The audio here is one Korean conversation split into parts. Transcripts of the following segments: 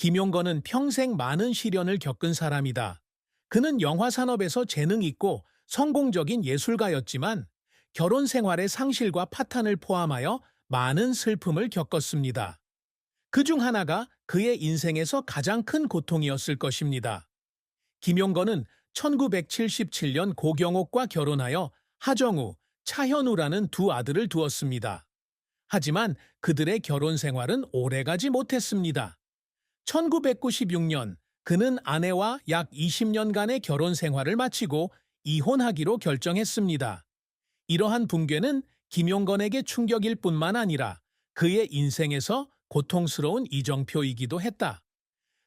김용건은 평생 많은 시련을 겪은 사람이다. 그는 영화 산업에서 재능 있고 성공적인 예술가였지만 결혼 생활의 상실과 파탄을 포함하여 많은 슬픔을 겪었습니다. 그 중 하나가 그의 인생에서 가장 큰 고통이었을 것입니다. 김용건은 1977년 고경옥과 결혼하여 하정우, 차현우라는 두 아들을 두었습니다. 하지만 그들의 결혼 생활은 오래가지 못했습니다. 1996년 그는 아내와 약 20년간의 결혼 생활을 마치고 이혼하기로 결정했습니다. 이러한 붕괴는 김용건에게 충격일 뿐만 아니라 그의 인생에서 고통스러운 이정표이기도 했다.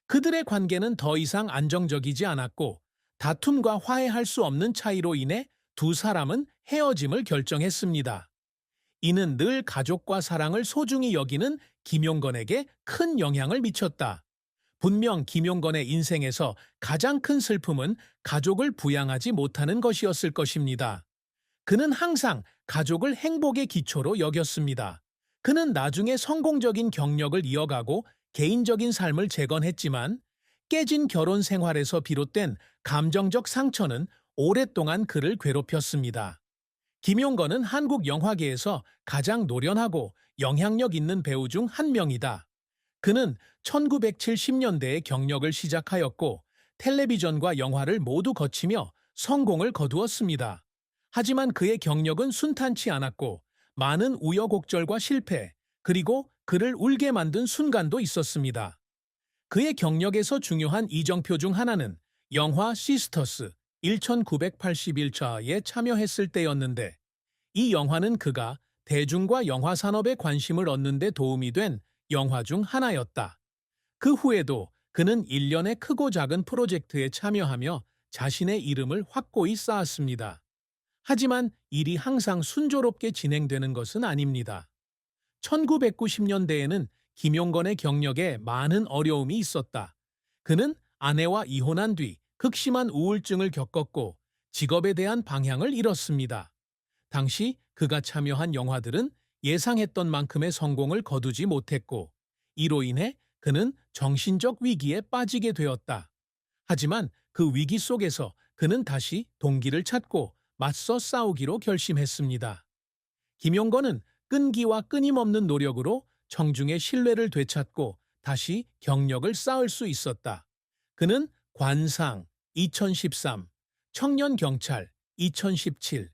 그들의 관계는 더 이상 안정적이지 않았고 다툼과 화해할 수 없는 차이로 인해 두 사람은 헤어짐을 결정했습니다. 이는 늘 가족과 사랑을 소중히 여기는 김용건에게 큰 영향을 미쳤다. 분명 김용건의 인생에서 가장 큰 슬픔은 가족을 부양하지 못하는 것이었을 것입니다. 그는 항상 가족을 행복의 기초로 여겼습니다. 그는 나중에 성공적인 경력을 이어가고 개인적인 삶을 재건했지만 깨진 결혼 생활에서 비롯된 감정적 상처는 오랫동안 그를 괴롭혔습니다. 김용건은 한국 영화계에서 가장 노련하고 영향력 있는 배우 중 한 명이다. 그는 1970년대에 경력을 시작하였고 텔레비전과 영화를 모두 거치며 성공을 거두었습니다. 하지만 그의 경력은 순탄치 않았고 많은 우여곡절과 실패, 그리고 그를 울게 만든 순간도 있었습니다. 그의 경력에서 중요한 이정표 중 하나는 영화 시스터스 1981차에 참여했을 때였는데 이 영화는 그가 대중과 영화 산업에 관심을 얻는 데 도움이 된 영화 중 하나였다. 그 후에도 그는 일련의 크고 작은 프로젝트에 참여하며 자신의 이름을 확고히 쌓았습니다. 하지만 일이 항상 순조롭게 진행되는 것은 아닙니다. 1990년대에는 김용건의 경력에 많은 어려움이 있었다. 그는 아내와 이혼한 뒤 극심한 우울증을 겪었고 직업에 대한 방향을 잃었습니다. 당시 그가 참여한 영화들은 예상했던 만큼의 성공을 거두지 못했고 이로 인해 그는 정신적 위기에 빠지게 되었다. 하지만 그 위기 속에서 그는 다시 동기를 찾고 맞서 싸우기로 결심했습니다. 김용건은 끈기와 끊임없는 노력으로 청중의 신뢰를 되찾고 다시 경력을 쌓을 수 있었다. 그는 관상 2013, 청년 경찰 2017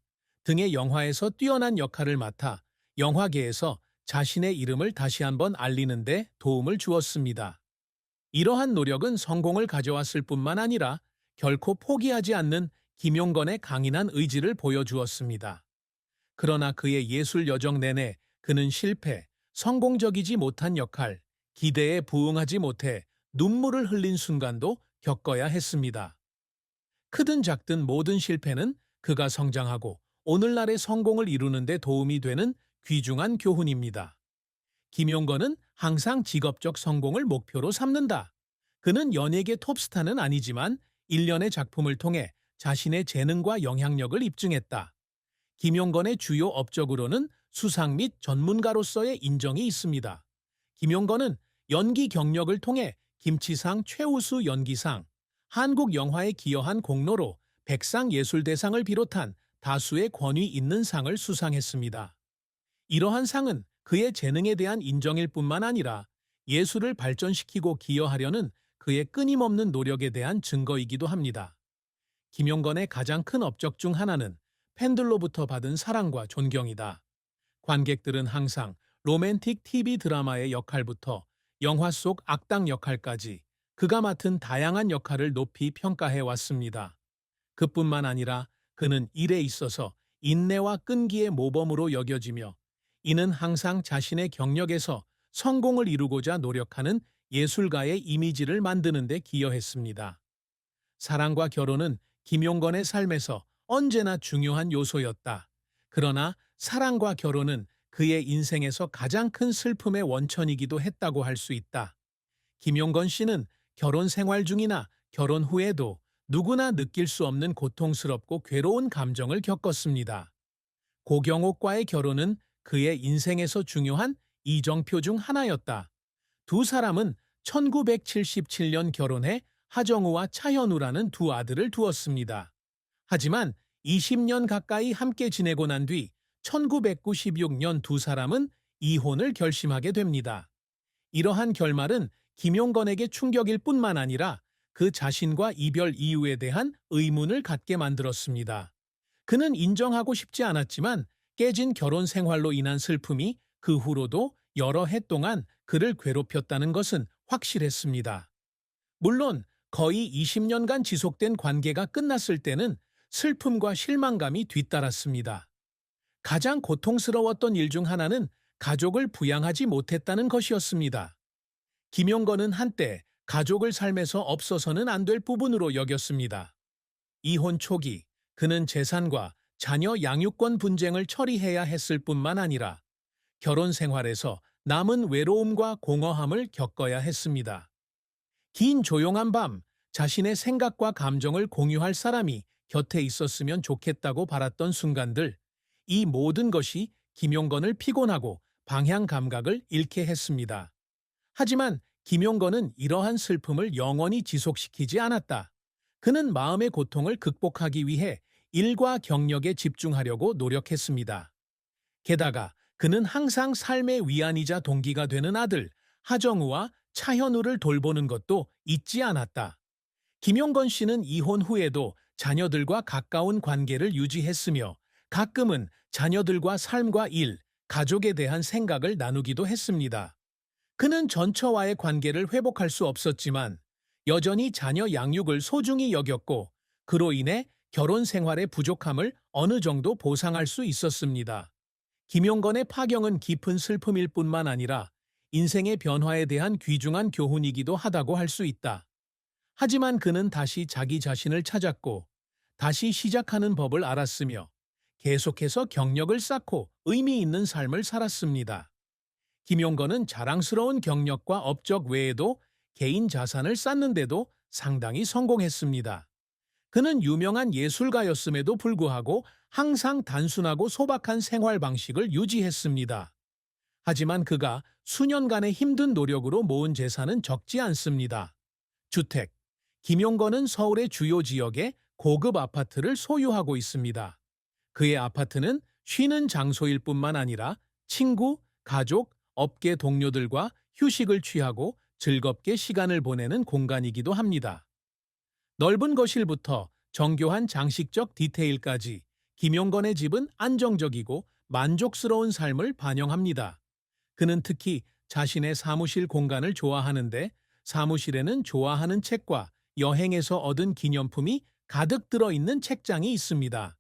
등의 영화에서 뛰어난 역할을 맡아 영화계에서 자신의 이름을 다시 한번 알리는 데 도움을 주었습니다. 이러한 노력은 성공을 가져왔을 뿐만 아니라 결코 포기하지 않는 김용건의 강인한 의지를 보여주었습니다. 그러나 그의 예술 여정 내내 그는 실패, 성공적이지 못한 역할, 기대에 부응하지 못해 눈물을 흘린 순간도 겪어야 했습니다. 크든 작든 모든 실패는 그가 성장하고 오늘날의 성공을 이루는 데 도움이 되는 귀중한 교훈입니다. 김용건은 항상 직업적 성공을 목표로 삼는다. 그는 연예계 톱스타는 아니지만 일련의 작품을 통해 자신의 재능과 영향력을 입증했다. 김용건의 주요 업적으로는 수상 및 전문가로서의 인정이 있습니다. 김용건은 연기 경력을 통해 김치상 최우수 연기상, 한국 영화에 기여한 공로로 백상예술대상을 비롯한 다수의 권위 있는 상을 수상했습니다. 이러한 상은 그의 재능에 대한 인정일 뿐만 아니라 예술을 발전시키고 기여하려는 그의 끊임없는 노력에 대한 증거이기도 합니다. 김용건의 가장 큰 업적 중 하나는 팬들로부터 받은 사랑과 존경이다. 관객들은 항상 로맨틱 TV 드라마의 역할부터 영화 속 악당 역할까지 그가 맡은 다양한 역할을 높이 평가해 왔습니다. 그뿐만 아니라 그는 일에 있어서 인내와 끈기의 모범으로 여겨지며 이는 항상 자신의 경력에서 성공을 이루고자 노력하는 예술가의 이미지를 만드는 데 기여했습니다. 사랑과 결혼은 김용건의 삶에서 언제나 중요한 요소였다. 그러나 사랑과 결혼은 그의 인생에서 가장 큰 슬픔의 원천이기도 했다고 할 수 있다. 김용건 씨는 결혼 생활 중이나 결혼 후에도 누구나 느낄 수 없는 고통스럽고 괴로운 감정을 겪었습니다. 고경옥과의 결혼은 그의 인생에서 중요한 이정표 중 하나였다. 두 사람은 1977년 결혼해 하정우와 차현우라는 두 아들을 두었습니다. 하지만 20년 가까이 함께 지내고 난 뒤 1996년 두 사람은 이혼을 결심하게 됩니다. 이러한 결말은 김용건에게 충격일 뿐만 아니라 그 자신과 이별 이유에 대한 의문을 갖게 만들었습니다. 그는 인정하고 싶지 않았지만 깨진 결혼 생활로 인한 슬픔이 그 후로도 여러 해 동안 그를 괴롭혔다는 것은 확실했습니다. 물론 거의 20년간 지속된 관계가 끝났을 때는 슬픔과 실망감이 뒤따랐습니다. 가장 고통스러웠던 일 중 하나는 가족을 부양하지 못했다는 것이었습니다. 김용건은 한때 가족을 삶에서 없어서는 안 될 부분으로 여겼습니다. 이혼 초기 그는 재산과 자녀 양육권 분쟁을 처리해야 했을 뿐만 아니라 결혼 생활에서 남은 외로움과 공허함을 겪어야 했습니다. 긴 조용한 밤 자신의 생각과 감정을 공유할 사람이 곁에 있었으면 좋겠다고 바랐던 순간들, 이 모든 것이 김용건을 피곤하고 방향 감각을 잃게 했습니다. 하지만 김용건은 이러한 슬픔을 영원히 지속시키지 않았다. 그는 마음의 고통을 극복하기 위해 일과 경력에 집중하려고 노력했습니다. 게다가 그는 항상 삶의 위안이자 동기가 되는 아들 하정우와 차현우를 돌보는 것도 잊지 않았다. 김용건 씨는 이혼 후에도 자녀들과 가까운 관계를 유지했으며 가끔은 자녀들과 삶과 일, 가족에 대한 생각을 나누기도 했습니다. 그는 전처와의 관계를 회복할 수 없었지만 여전히 자녀 양육을 소중히 여겼고 그로 인해 결혼 생활의 부족함을 어느 정도 보상할 수 있었습니다. 김용건의 파경은 깊은 슬픔일 뿐만 아니라 인생의 변화에 대한 귀중한 교훈이기도 하다고 할 수 있다. 하지만 그는 다시 자기 자신을 찾았고 다시 시작하는 법을 알았으며 계속해서 경력을 쌓고 의미 있는 삶을 살았습니다. 김용건은 자랑스러운 경력과 업적 외에도 개인 자산을 쌓는데도 상당히 성공했습니다. 그는 유명한 예술가였음에도 불구하고 항상 단순하고 소박한 생활 방식을 유지했습니다. 하지만 그가 수년간의 힘든 노력으로 모은 재산은 적지 않습니다. 주택. 김용건은 서울의 주요 지역에 고급 아파트를 소유하고 있습니다. 그의 아파트는 쉬는 장소일 뿐만 아니라 친구, 가족, 업계 동료들과 휴식을 취하고 즐겁게 시간을 보내는 공간이기도 합니다. 넓은 거실부터 정교한 장식적 디테일까지 김용건의 집은 안정적이고 만족스러운 삶을 반영합니다. 그는 특히 자신의 사무실 공간을 좋아하는데 사무실에는 좋아하는 책과 여행에서 얻은 기념품이 가득 들어있는 책장이 있습니다.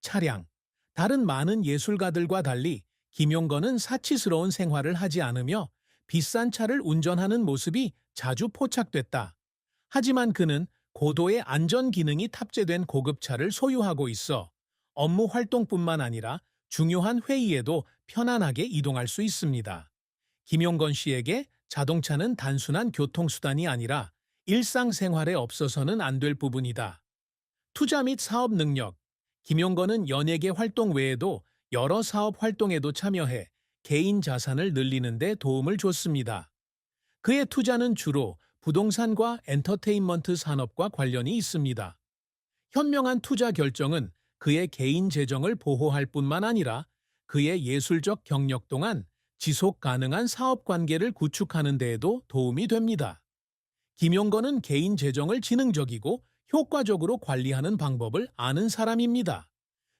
차량. 다른 많은 예술가들과 달리 김용건은 사치스러운 생활을 하지 않으며 비싼 차를 운전하는 모습이 자주 포착됐다. 하지만 그는 고도의 안전 기능이 탑재된 고급차를 소유하고 있어 업무 활동뿐만 아니라 중요한 회의에도 편안하게 이동할 수 있습니다. 김용건 씨에게 자동차는 단순한 교통수단이 아니라 일상생활에 없어서는 안 될 부분이다. 투자 및 사업 능력 김용건은 연예계 활동 외에도 여러 사업 활동에도 참여해 개인 자산을 늘리는 데 도움을 줬습니다. 그의 투자는 주로 부동산과 엔터테인먼트 산업과 관련이 있습니다. 현명한 투자 결정은 그의 개인 재정을 보호할 뿐만 아니라 그의 예술적 경력 동안 지속 가능한 사업 관계를 구축하는 데에도 도움이 됩니다. 김용건은 개인 재정을 지능적이고 효과적으로 관리하는 방법을 아는 사람입니다.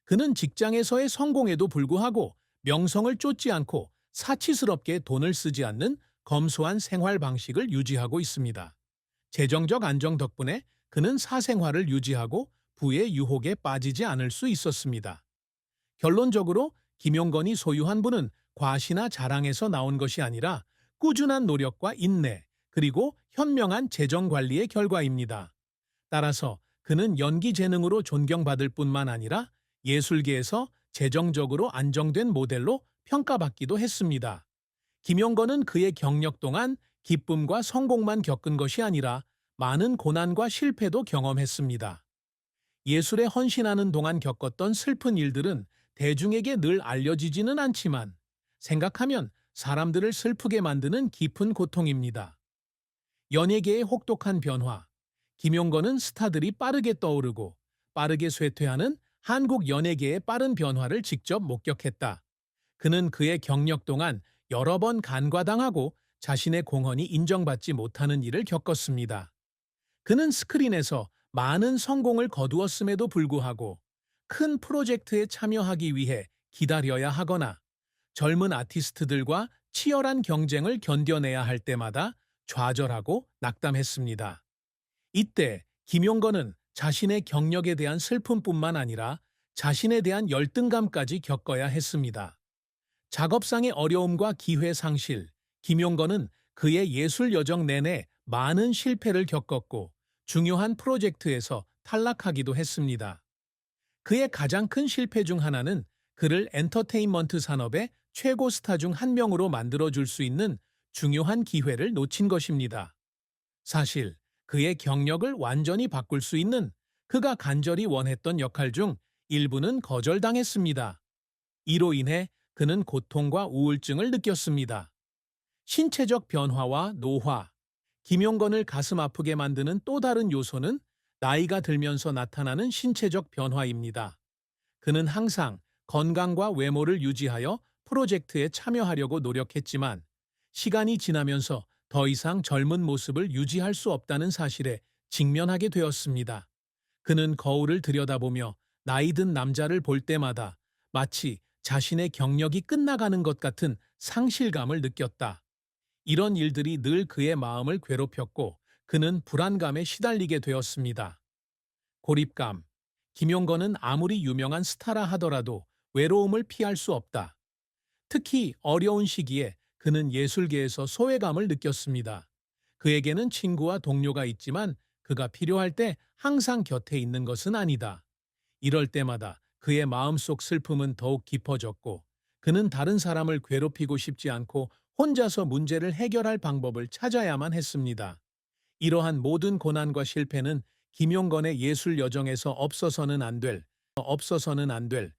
그는 직장에서의 성공에도 불구하고 명성을 쫓지 않고 사치스럽게 돈을 쓰지 않는 검소한 생활 방식을 유지하고 있습니다. 재정적 안정 덕분에 그는 사생활을 유지하고 부의 유혹에 빠지지 않을 수 있었습니다. 결론적으로 김용건이 소유한 부는 과시나 자랑에서 나온 것이 아니라 꾸준한 노력과 인내, 그리고 현명한 재정 관리의 결과입니다. 따라서 그는 연기 재능으로 존경받을 뿐만 아니라 예술계에서 재정적으로 안정된 모델로 평가받기도 했습니다. 김용건은 그의 경력 동안 기쁨과 성공만 겪은 것이 아니라 많은 고난과 실패도 경험했습니다. 예술에 헌신하는 동안 겪었던 슬픈 일들은 대중에게 늘 알려지지는 않지만 생각하면 사람들을 슬프게 만드는 깊은 고통입니다. 연예계의 혹독한 변화. 김용건은 스타들이 빠르게 떠오르고 빠르게 쇠퇴하는 한국 연예계의 빠른 변화를 직접 목격했다. 그는 그의 경력 동안 여러 번 간과당하고 자신의 공헌이 인정받지 못하는 일을 겪었습니다. 그는 스크린에서 많은 성공을 거두었음에도 불구하고 큰 프로젝트에 참여하기 위해 기다려야 하거나 젊은 아티스트들과 치열한 경쟁을 견뎌내야 할 때마다 좌절하고 낙담했습니다. 이때 김용건은 자신의 경력에 대한 슬픔뿐만 아니라 자신에 대한 열등감까지 겪어야 했습니다. 작업상의 어려움과 기회 상실, 김용건은 그의 예술 여정 내내 많은 실패를 겪었고 중요한 프로젝트에서 탈락하기도 했습니다. 그의 가장 큰 실패 중 하나는 그를 엔터테인먼트 산업의 최고 스타 중 한 명으로 만들어줄 수 있는 중요한 기회를 놓친 것입니다. 사실 그의 경력을 완전히 바꿀 수 있는 그가 간절히 원했던 역할 중 일부는 거절당했습니다. 이로 인해 그는 고통과 우울증을 느꼈습니다. 신체적 변화와 노화, 김용건을 가슴 아프게 만드는 또 다른 요소는 나이가 들면서 나타나는 신체적 변화입니다. 그는 항상 건강과 외모를 유지하여 프로젝트에 참여하려고 노력했지만 시간이 지나면서 더 이상 젊은 모습을 유지할 수 없다는 사실에 직면하게 되었습니다. 그는 거울을 들여다보며 나이 든 남자를 볼 때마다 마치 자신의 경력이 끝나가는 것 같은 상실감을 느꼈다. 이런 일들이 늘 그의 마음을 괴롭혔고 그는 불안감에 시달리게 되었습니다. 고립감. 김용건은 아무리 유명한 스타라 하더라도 외로움을 피할 수 없다. 특히 어려운 시기에 그는 예술계에서 소외감을 느꼈습니다. 그에게는 친구와 동료가 있지만 그가 필요할 때 항상 곁에 있는 것은 아니다. 이럴 때마다 그의 마음속 슬픔은 더욱 깊어졌고 그는 다른 사람을 괴롭히고 싶지 않고 혼자서 문제를 해결할 방법을 찾아야만 했습니다. 이러한 모든 고난과 실패는 김용건의 예술 여정에서 없어서는 안 될, 없어서는 안 될